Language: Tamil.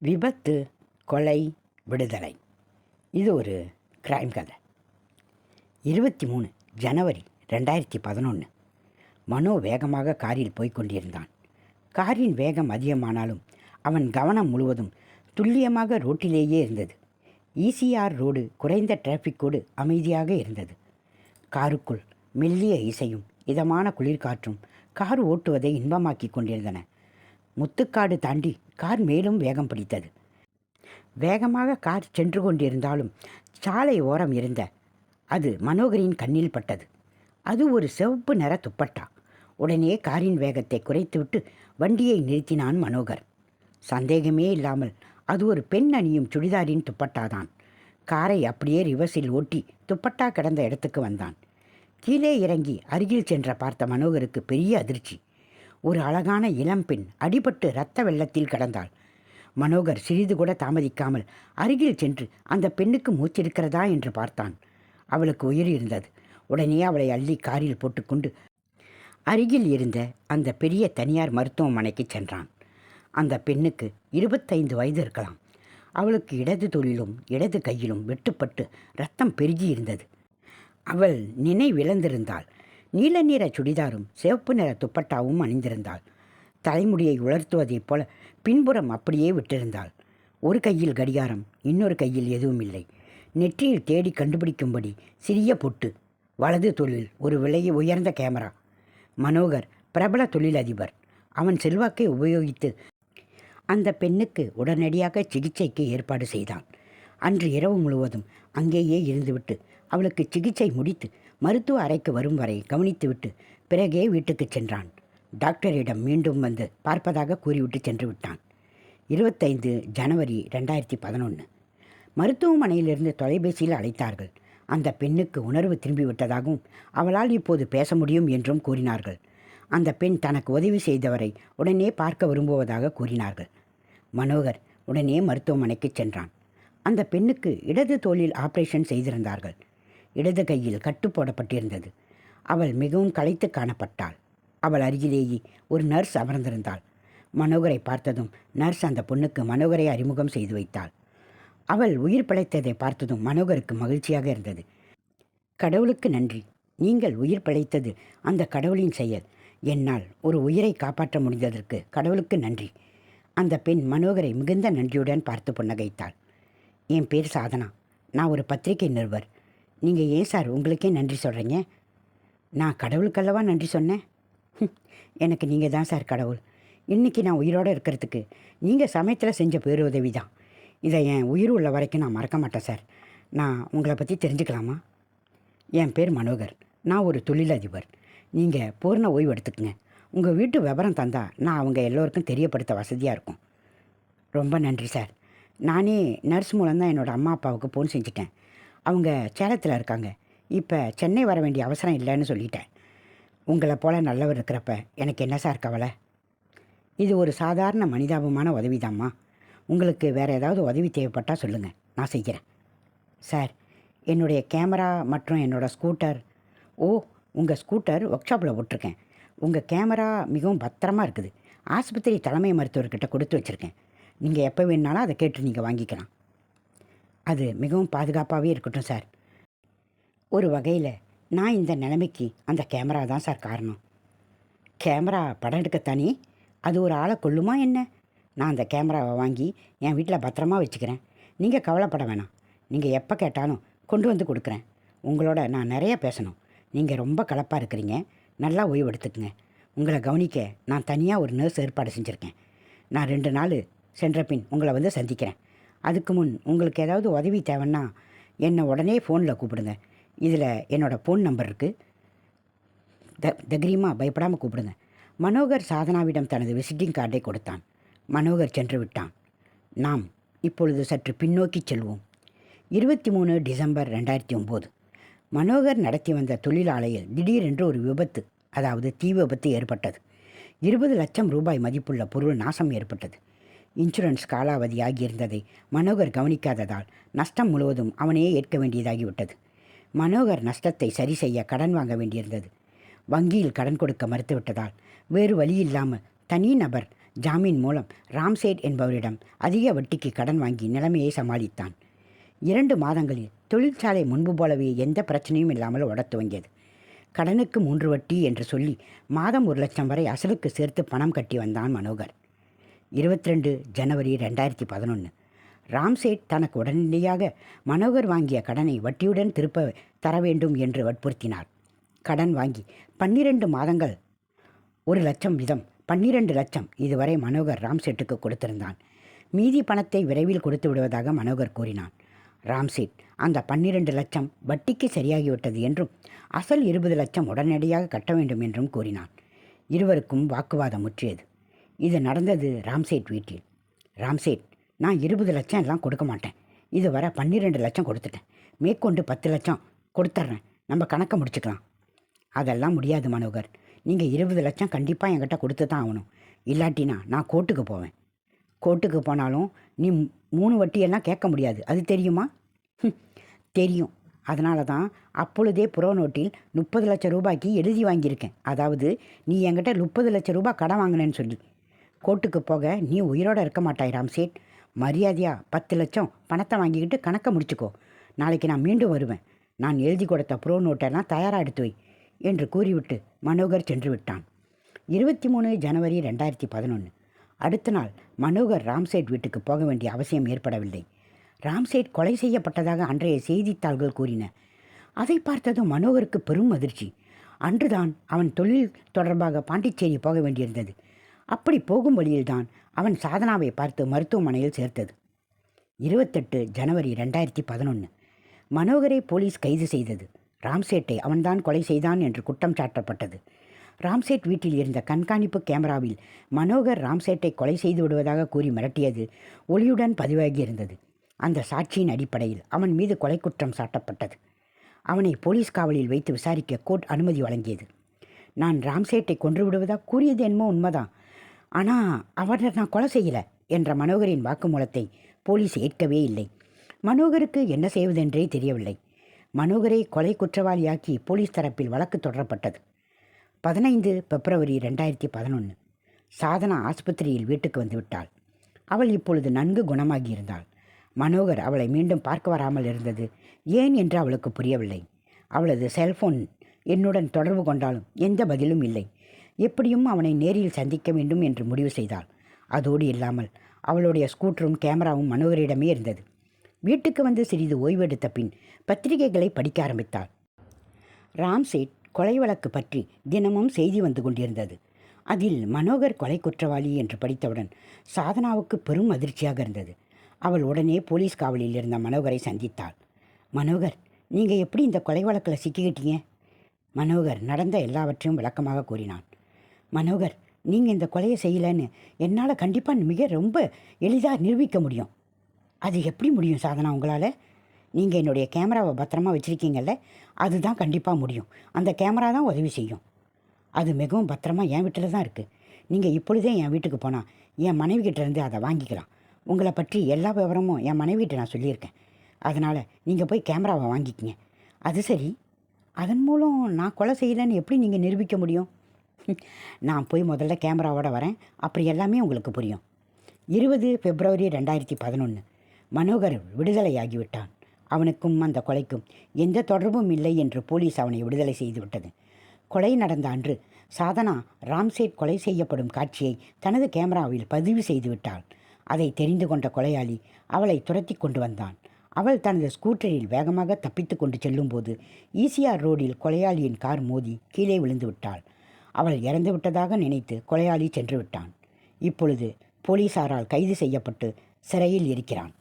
விபத்து கொலை விடுதலை. இது ஒரு கிரைம் கதை. இருபத்தி மூணு ஜனவரி ரெண்டாயிரத்தி பதினொன்று மனோ வேகமாக காரில் போய்கொண்டிருந்தான் காரின் வேகம் அதிகமானாலும் அவன் கவனம் முழுவதும் துல்லியமாக ரோட்டிலேயே இருந்தது. ஈசிஆர் ரோடு குறைந்த டிராஃபிக்கோடு அமைதியாக இருந்தது. காருக்குள் மெல்லிய இசையும் இதமான குளிர்காற்றும் கார் ஓட்டுவதை இன்பமாக்கிக் கொண்டிருந்தன. முத்துக்காடு தாண்டி கார் மேலும் வேகம் பிடித்தது. வேகமாக கார் சென்று கொண்டிருந்தாலும் சாலை ஓரம் இருந்த. அது மனோகரின் கண்ணில் பட்டது. அது ஒரு சிவப்பு நிற துப்பட்டா. உடனே காரின் வேகத்தை குறைத்துவிட்டு வண்டியை நிறுத்தினான் மனோகர். சந்தேகமே இல்லாமல் அது ஒரு பெண் அணியும் சுடிதாரின் துப்பட்டாதான். காரை அப்படியே ரிவர்ஸில் ஓட்டி துப்பட்டா கிடந்த இடத்துக்கு வந்தான். கீழே இறங்கி அருகில் சென்ற பார்த்த மனோகருக்கு பெரிய அதிர்ச்சி. ஒரு அழகான இளம்பெண் அடிபட்டு இரத்த வெள்ளத்தில் கிடந்தாள். மனோகர் சிறிது கூட தாமதிக்காமல் அருகில் சென்று அந்த பெண்ணுக்கு மூச்சிருக்கிறதா என்று பார்த்தான். அவளுக்கு உயிர் இருந்தது. உடனே அவளை அள்ளி காரில் போட்டுக்கொண்டு அருகில் இருந்த அந்த பெரிய தனியார் மருத்துவமனைக்கு சென்றான். அந்த பெண்ணுக்கு இருபத்தைந்து வயது இருக்கலாம். அவளுக்கு இடது தொழிலும் இடது கையிலும் வெட்டுப்பட்டு ரத்தம் பெருகி இருந்தது. அவள் நினைவிழந்திருந்தாள். நீல நிற சுடிதாரும் சிவப்பு நிற துப்பட்டாவும் அணிந்திருந்தாள். தலைமுடியை உலர்த்துவதைப் போல பின்புறம் அப்படியே விட்டிருந்தாள். ஒரு கையில் கடிகாரம் இன்னொரு கையில் எதுவும் இல்லை நெற்றியில் தேடி கண்டுபிடிக்கும்படி சிறிய பொட்டு வலது தொழில் ஒரு விலையை உயர்ந்த கேமரா. மனோகர் பிரபல தொழிலதிபர். அவன் செல்வாக்கை உபயோகித்து அந்த பெண்ணுக்கு உடனடியாக சிகிச்சைக்கு ஏற்பாடு செய்தான். அன்று இரவு முழுவதும் அங்கேயே இருந்துவிட்டு அவளுக்கு சிகிச்சை முடித்து மருத்துவ அறைக்கு வரும் வரை கவனித்துவிட்டு பிறகே வீட்டுக்கு சென்றான். டாக்டரிடம் மீண்டும் வந்து பார்ப்பதாக கூறிவிட்டு சென்று விட்டான் இருபத்தைந்து ஜனவரி ரெண்டாயிரத்தி பதினொன்று மருத்துவமனையிலிருந்து தொலைபேசியில் அழைத்தார்கள். அந்த பெண்ணுக்கு உணர்வு திரும்பிவிட்டதாகவும் அவளால் இப்போது பேச முடியும் என்றும் கூறினார்கள். அந்த பெண் தனக்கு உதவி செய்தவரை உடனே பார்க்க விரும்புவதாக கூறினார்கள். மனோகர் உடனே மருத்துவமனைக்கு சென்றான். அந்த பெண்ணுக்கு இடது தோளில் ஆபரேஷன் செய்திருந்தார்கள். இடது கையில் கட்டு போடப்பட்டிருந்தது. அவள் மிகவும் களைத்து காணப்பட்டாள். அவள் அருகிலேயே ஒரு நர்ஸ் அமர்ந்திருந்தாள். மனோகரை பார்த்ததும் நர்ஸ் அந்த பொண்ணுக்கு மனோகரை அறிமுகம் செய்து வைத்தாள். அவள் உயிர் பிழைத்ததை பார்த்ததும் மனோகருக்கு மகிழ்ச்சியாக இருந்தது. கடவுளுக்கு நன்றி. நீங்கள் உயிர் பிழைத்தது அந்த கடவுளின் செயல். என்னால் ஒரு உயிரை காப்பாற்ற முடிந்ததற்கு கடவுளுக்கு நன்றி. அந்த பெண் மனோகரை மிகுந்த நன்றியுடன் பார்த்து புன்னகைத்தாள். என் பேர் சாதனா. நான் ஒரு பத்திரிகை நிருபர். நீங்கள் ஏன் சார் உங்களுக்கே நன்றி சொல்கிறீங்க நான் கடவுளுக்கல்லவா நன்றி சொன்னேன்? எனக்கு நீங்கள் தான் சார் கடவுள். இன்றைக்கி நான் உயிரோடு இருக்கிறதுக்கு நீங்கள் சமயத்தில் செஞ்ச பேருதவி தான். இதை என் உயிர் உள்ள வரைக்கும் நான் மறக்க மாட்டேன் சார். நான் உங்களை பற்றி தெரிஞ்சுக்கலாமா? என் பேர் மனோகர். நான் ஒரு தொழிலதிபர். நீங்கள் பூர்ண ஓய்வு எடுத்துக்கங்க. உங்கள் வீட்டு விவரம் தந்தால் நான் அவங்க எல்லோருக்கும் தெரியப்படுத்த வசதியாக இருக்கும். ரொம்ப நன்றி சார். நானே நர்ஸ் மூலம்தான் என்னோடய அம்மா அப்பாவுக்கு ஃபோன் செஞ்சுட்டேன். அவங்க சேலத்தில் இருக்காங்க. இப்போ சென்னை வர வேண்டிய அவசரம் இல்லைன்னு சொல்லிட்டேன். உங்களை போல் நல்லவர் இருக்கிறப்ப எனக்கு என்ன சார் கவலை? இது ஒரு சாதாரண மனிதாபமான உதவிதாம்மா. உங்களுக்கு வேறு ஏதாவது உதவி தேவைப்பட்டால் சொல்லுங்கள் நான் செய்கிறேன். சார் என்னுடைய கேமரா மற்றும் என்னோடய ஸ்கூட்டர். ஓ உங்கள் ஸ்கூட்டர் ஒர்க் ஷாப்பில் விட்ருக்கேன் உங்கள் கேமரா மிகவும் பத்திரமாக இருக்குது. ஆஸ்பத்திரி தலைமை மருத்துவர்கிட்ட கொடுத்து வச்சுருக்கேன். நீங்கள் எப்போ வேணுனாலும் அதை கேட்டு நீங்கள் வாங்கிக்கலாம். அது மிகவும் பாதுகாப்பாகவே இருக்கட்டும் சார். ஒரு வகையில் நான் இந்த நிலைமைக்கு அந்த கேமரா தான் சார் காரணம். கேமரா படம் எடுக்கத்தானே அது ஒரு ஆளை கொள்ளுமா என்ன? நான் அந்த கேமராவை வாங்கி என் வீட்டில் பத்திரமா வச்சுக்கிறேன். நீங்கள் கவலைப்பட வேணாம். நீங்கள் எப்போ கேட்டாலும் கொண்டு வந்து கொடுக்குறேன். உங்களோட நான் நிறைய பேசணும். நீங்கள் ரொம்ப கலப்பாக இருக்கிறீங்க. நல்லா ஓய்வெடுத்துக்குங்க உங்களை கவனிக்க நான் தனியாக ஒரு நர்ஸ் ஏற்பாடு செஞ்சுருக்கேன். நான் ரெண்டு நாள் சென்ற பின் உங்களை வந்து சந்திக்கிறேன். அதுக்கு முன் உங்களுக்கு ஏதாவது உதவி தேவைன்னா என்னை உடனே ஃபோனில் கூப்பிடுங்க. இதில் என்னோடய ஃபோன் நம்பர் இருக்குது த தைரியமாக பயப்படாமல் கூப்பிடுங்க. மனோகர் சாதனாவிடம் தனது விசிட்டிங் கார்டை கொடுத்தான். மனோகர் சென்று விட்டான். நாம் இப்பொழுது சற்று பின்னோக்கி செல்வோம். இருபத்தி மூணு டிசம்பர் ரெண்டாயிரத்தி ஒம்பது மனோகர் நடத்தி வந்த தொழிலாலையில் திடீரென்று ஒரு விபத்து அதாவது தீ விபத்து ஏற்பட்டது. இருபது லட்சம் ரூபாய் மதிப்புள்ள பொருள் நாசம் ஏற்பட்டது. இன்சூரன்ஸ் காலாவதியாகியிருந்ததை மனோகர் கவனிக்காததால் நஷ்டம் முழுவதும் அவனே ஏற்க வேண்டியதாகிவிட்டது. மனோகர் நஷ்டத்தை சரி செய்ய கடன் வாங்க வேண்டியிருந்தது. வங்கியில் கடன் கொடுக்க மறுத்துவிட்டதால் வேறு வழி இல்லாமல் தனி நபர் ஜாமீன் மூலம் ராம்சேட் என்பவரிடம் அதிக வட்டிக்கு கடன் வாங்கி நிலைமையை சமாளித்தான். இரண்டு மாதங்களில் தொழிற்சாலை முன்பு போலவே எந்த பிரச்சனையும் இல்லாமல் ஓடத் துவங்கியது. கடனுக்கு மூன்று வட்டி என்று சொல்லி மாதம் ஒரு லட்சம் வரை அசலுக்கு சேர்த்து பணம் கட்டி வந்தான் மனோகர். இருபத்தி ரெண்டு ஜனவரி ரெண்டாயிரத்தி பதினொன்று ராம்சேட் தனக்கு உடனடியாக மனோகர் வாங்கிய கடனை வட்டியுடன் திருப்ப தர வேண்டும் என்று வற்புறுத்தினார். கடன் வாங்கி பன்னிரண்டு மாதங்கள் ஒரு லட்சம் வீதம் பன்னிரண்டு லட்சம் இதுவரை மனோகர் ராம்சேட்டுக்கு கொடுத்திருந்தான். மீதி பணத்தை விரைவில் கொடுத்து விடுவதாக மனோகர் கூறினான். ராம்சேட் அந்த பன்னிரண்டு லட்சம் வட்டிக்கு சரியாகிவிட்டது என்றும் அசல் இருபது லட்சம் உடனடியாக கட்ட வேண்டும் என்றும் கூறினான். இருவருக்கும் வாக்குவாதம் முற்றியது. இது நடந்தது ராம்சேட் வீட்டில் ராம்சேட் நான் இருபது லட்சம் எல்லாம் கொடுக்க மாட்டேன். இது வர பன்னிரெண்டு லட்சம் கொடுத்துட்டேன். மேற்கொண்டு பத்து லட்சம் கொடுத்துட்றேன் நம்ம கணக்கை முடிச்சுக்கலாம். அதெல்லாம் முடியாது மனோகர். நீங்கள் இருபது லட்சம் கண்டிப்பாக என்கிட்ட கொடுத்து தான் ஆகணும். இல்லாட்டினா நான் கோர்ட்டுக்கு போவேன். கோர்ட்டுக்கு போனாலும் நீ மூணு வட்டியெல்லாம் கேட்க முடியாது. அது தெரியுமா? தெரியும். அதனால தான் அப்பொழுதே புறோ நோட்டில் முப்பது லட்சம் ரூபாய்க்கு எழுதி வாங்கியிருக்கேன். அதாவது நீ என்கிட்ட முப்பது லட்சம் ரூபாய் கடன் வாங்கினேன்னு சொல்லி. கோர்ட்டுக்கு போக நீ உயிரோட இருக்க மாட்டாய் ராம்சேட். மரியாதையா பத்து லட்சம் பணத்தை வாங்கிக்கிட்டு கணக்கை முடிச்சுக்கோ. நாளைக்கு நான் மீண்டும் வருவேன். நான் எழுதி கொடுத்த ப்ரோ நோட்டெல்லாம் தயாராக எடுத்து வை என்று கூறிவிட்டு மனோகர் சென்று விட்டான். இருபத்தி மூணு ஜனவரி ரெண்டாயிரத்தி பதினொன்று அடுத்த நாள் மனோகர் ராம்சேட் வீட்டுக்கு போக வேண்டிய அவசியம் ஏற்படவில்லை. ராம்சேட் கொலை செய்யப்பட்டதாக அன்றைய செய்தித்தாள்கள் கூறின. அதை பார்த்ததும் மனோகருக்கு பெரும் அதிர்ச்சி. அன்றுதான் அவன் தொழில் தொடர்பாக பாண்டிச்சேரி போக வேண்டியிருந்தது. அப்படி போகும் வழியில்தான் அவன் சாதனாவை பார்த்து மருத்துவமனையில் சேர்த்தது. இருபத்தெட்டு ஜனவரி ரெண்டாயிரத்தி பதினொன்று மனோகரை போலீஸ் கைது செய்தது. ராம்சேட்டை அவன்தான் கொலை செய்தான் என்று குற்றம் சாட்டப்பட்டது. ராம்சேட் வீட்டில் இருந்த கண்காணிப்பு கேமராவில் மனோகர் ராம்சேட்டை கொலை செய்து விடுவதாக கூறி மிரட்டியது ஒளியுடன் பதிவாகி இருந்தது அந்த சாட்சியின் அடிப்படையில் அவன் மீது கொலை குற்றம் சாட்டப்பட்டது. அவனை போலீஸ் காவலில் வைத்து விசாரிக்க கோர்ட் அனுமதி வழங்கியது. நான் ராம்சேட்டை கொன்று விடுவதா கூறியது என்னமோ உண்மைதான். ஆனால் அவரை நான் கொலை செய்யலை என்ற மனோகரின் வாக்குமூலத்தை போலீஸ் ஏற்கவே இல்லை. மனோகருக்கு என்ன செய்வதென்றே தெரியவில்லை. மனோகரை கொலை குற்றவாளியாக்கி போலீஸ் தரப்பில் வழக்கு தொடரப்பட்டது. பதினைந்து பிப்ரவரி ரெண்டாயிரத்தி பதினொன்று சாதனா ஆஸ்பத்திரியில் வீட்டுக்கு வந்து விட்டாள். அவள் இப்பொழுது நன்கு குணமாகி இருந்தாள். மனோகர் அவளை மீண்டும் பார்க்க வராமல் இருந்தது. ஏன் என்று அவளுக்கு புரியவில்லை. அவளது செல்போன் என்னுடன் தொடர்பு கொண்டாலும் எந்த பதிலும் இல்லை. எப்படியும் அவனை நேரில் சந்திக்க வேண்டும் என்று முடிவு செய்தாள். அதோடு இல்லாமல் அவளுடைய ஸ்கூட்டரும் கேமராவும் மனோகரிடமே இருந்தது. வீட்டுக்கு வந்து சிறிது ஓய்வெடுத்த பின் பத்திரிகைகளை படிக்க ஆரம்பித்தாள். ராம்சேட் கொலை வழக்கு பற்றி தினமும் செய்தி வந்து கொண்டிருந்தது. அதில் மனோகர் கொலை குற்றவாளி என்று படித்தவுடன் சாதனாவுக்கு பெரும் அதிர்ச்சியாக இருந்தது. அவள் உடனே போலீஸ் காவலில் இருந்த மனோகரை சந்தித்தாள். மனோகர் நீங்கள் எப்படி இந்த கொலை வழக்கில் சிக்கிக்கிட்டீங்க? மனோகர் நடந்த எல்லாவற்றையும் விளக்கமாக கூறினான். மனோகர் நீங்கள் இந்த கொலையை செய்யலைன்னு என்னால் கண்டிப்பாக மிக ரொம்ப எளிதாக நிரூபிக்க முடியும். அது எப்படி முடியும் சாதனா உங்களால்? நீங்கள் என்னுடைய கேமராவை பத்திரமா வச்சுருக்கீங்கல்ல அதுதான் கண்டிப்பாக முடியும். அந்த கேமரா தான் உதவி செய்யும். அது மிகவும் பத்திரமா என் வீட்டில் தான் இருக்குது நீங்கள் இப்பொழுதே என் வீட்டுக்கு போனால் என் மனைவி அதை வாங்கிக்கலாம். உங்களை பற்றி எல்லா விவரமும் என் மனைவிகிட்ட நான் சொல்லியிருக்கேன். அதனால் நீங்கள் போய் கேமராவை வாங்கிக்கிங்க. அது சரி. அதன் மூலம் நான் கொலை செய்யலைன்னு எப்படி நீங்கள் நிரூபிக்க முடியும்? நான் போய் முதல்ல கேமராவோட வரேன். அப்படி எல்லாமே உங்களுக்கு புரியும். இருபது பிப்ரவரி ரெண்டாயிரத்தி பதினொன்று மனோகர் விடுதலையாகிவிட்டான். அவனுக்கும் அந்த கொலைக்கும் எந்த தொடர்பும் இல்லை என்று போலீஸ் அவனை விடுதலை செய்துவிட்டது கொலை நடந்த அன்று சாதனா ராம்சேட் கொலை செய்யப்படும் காட்சியை தனது கேமராவில் பதிவு செய்துவிட்டாள் அதை தெரிந்து கொண்ட கொலையாளி அவளை துரத்தி கொண்டு வந்தான். அவள் தனது ஸ்கூட்டரில் வேகமாக தப்பித்து கொண்டு செல்லும்போது ஈசிஆர் ரோடில் கொலையாளியின் கார் மோதி கீழே விழுந்து விட்டாள். அவள் இறந்து விட்டதாக நினைத்து கொலையாளி சென்று விட்டான். இப்பொழுது போலீசாரால் கைது செய்யப்பட்டு சிறையில் இருக்கிறான்.